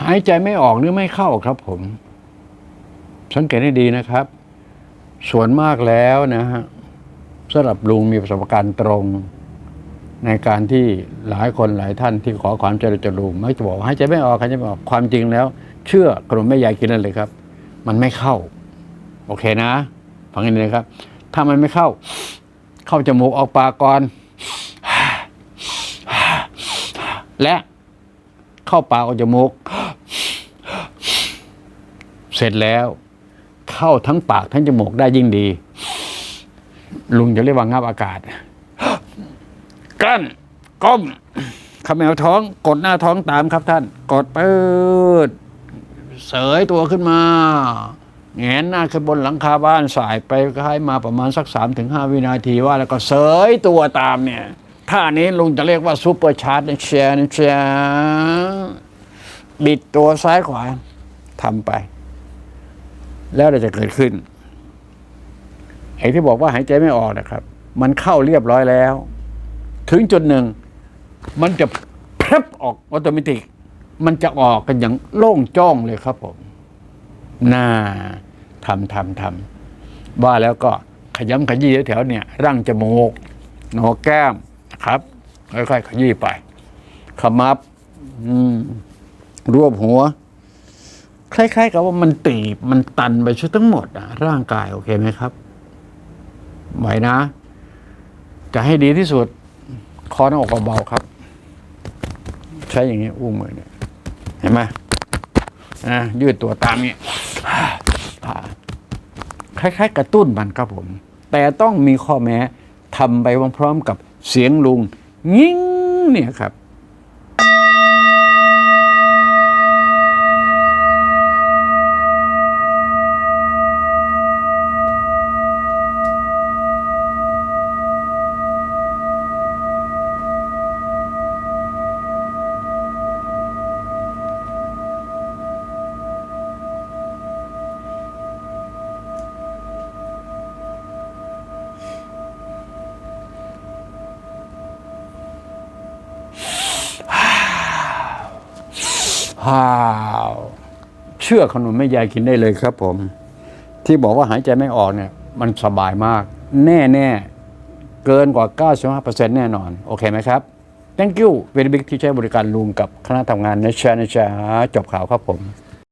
หายใจไม่ออกหรือไม่เข้าครับผม สังเกตให้ดีนะครับ ส่วนมากแล้วนะฮะสำหรับลุงมีประสบการณ์ตรง ในการที่หลายคนหลายท่านที่ขอความเหลือจากลุงมักจะบอกว่าหายใจไม่ออกหายใจไม่ออกความจริงแล้ว เชื่อกลุ่มแม่ยายกินนั่นเลยครับ มันไม่เข้า โอเคนะฟังให้ดีนะครับ ถ้ามันไม่เข้า เข้าจมูกออกปากก่อนและเข้าปากออกจมูก เสร็จแล้ว เข้าทั้งปากทั้งจมูกได้ยิ่งดี ลุงจะเรียกว่างับอากาศกลั้นก้มขมวท้อง กดหน้าท้องตามครับท่าน กดปืดเสยตัวขึ้นมาแงนหน้าขึ้นบนหลังคาบ้านสายไปคล้ายมาประมาณสักสามถึงห้าวินาทีว่าแล้วก็เสยตัวตามเนี่ยท่านี้ลุงจะเรียกว่าซูเปอร์ชาร์จเชียร์เชียร์บิดตัวซ้ายขวาทำไป แล้วอะไรจะเกิดขึ้นไอ้ที่บอกว่าหายใจไม่ออกนะครับ มันเข้าเรียบร้อยแล้ว ถึงจุดหนึ่ง มันจะพรับออกออโตเมติมันจะออกกันอย่างโล่งจ้องเลยครับผมน่าทำทำทำว่าแล้วก็ขยำขยี้แถวๆเนี่ยร่างจมูกหนกแก้มนะครับค่อยๆขยี้ไปขมับอืมรวบหัว คล้ายๆ กับว่ามันตีบมันตันไปชุดทั้งหมดอะร่างกายโอเคไหมครับไหวนะ จะให้ดีที่สุดคอหน้าอกเบาๆครับ ใช้อย่างนี้อุ้งมือเนี่ยเห็นไหมอะยืดตัวตามนี้คล้ายๆ กระตุ้นมันครับผม แต่ต้องมีข้อแม้ทำไปพร้อมๆกับเสียงลุง งิ้งเนี่ยครับ ฮ่าวเชื่อขนมแม่ยายกินได้เลยครับผม ที่บอกว่าหายใจไม่ออกเนี่ย มันสบายมาก แน่แน่เกินกว่า 95%แน่นอน โอเคไหมครับ thank you very big ที่ใช้บริการลุงกับคณะทำงานนะจ๊ะนะชาจบข่าวครับผม